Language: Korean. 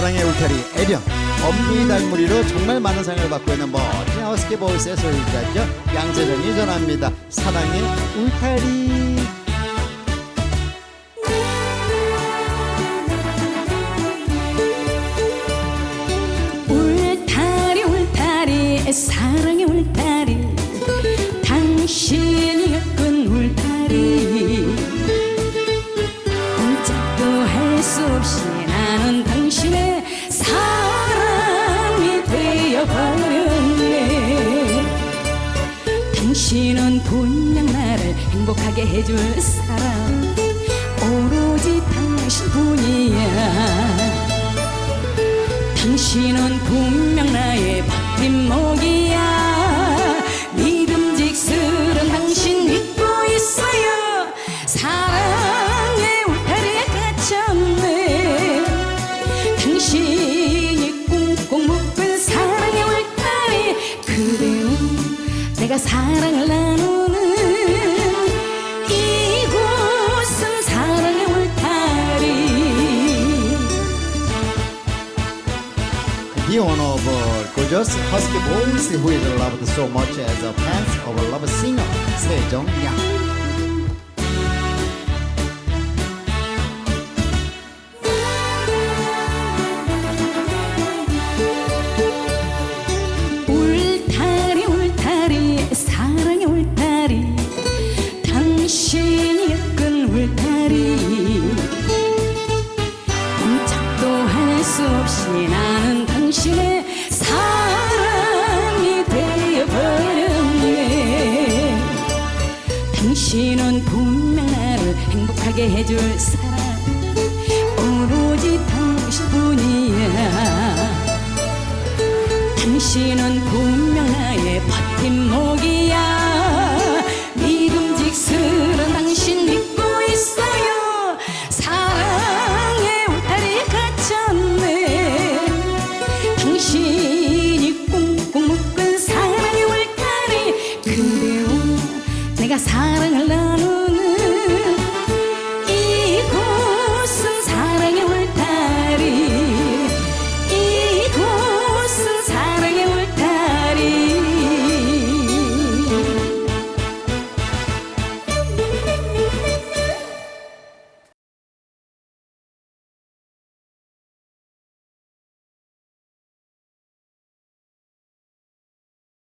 사랑의 울타리 애령. 엄미달무리로 정말 많은 상을 받고 있는 멋진 허스키 보이스의 소유자죠 양세정이 전합니다. 사랑의 울타리 당신은 분명 나를 행복하게 해줄 사람. 오로지 당신뿐이야. 당신은 분명 나의 버팀목이야 내가 사랑을 나누는 이곳은 사랑의 울타리 The one of uh, gorgeous husky voice who is loved so much as a fans of a love singer 세정 수 없이 나는 당신의 사랑이 되어버렸네. 당신은 분명 나를 행복하게 해줄 사람 오로지 당신뿐이야. 당신은 분명 나의 버팀목이야 Kalanın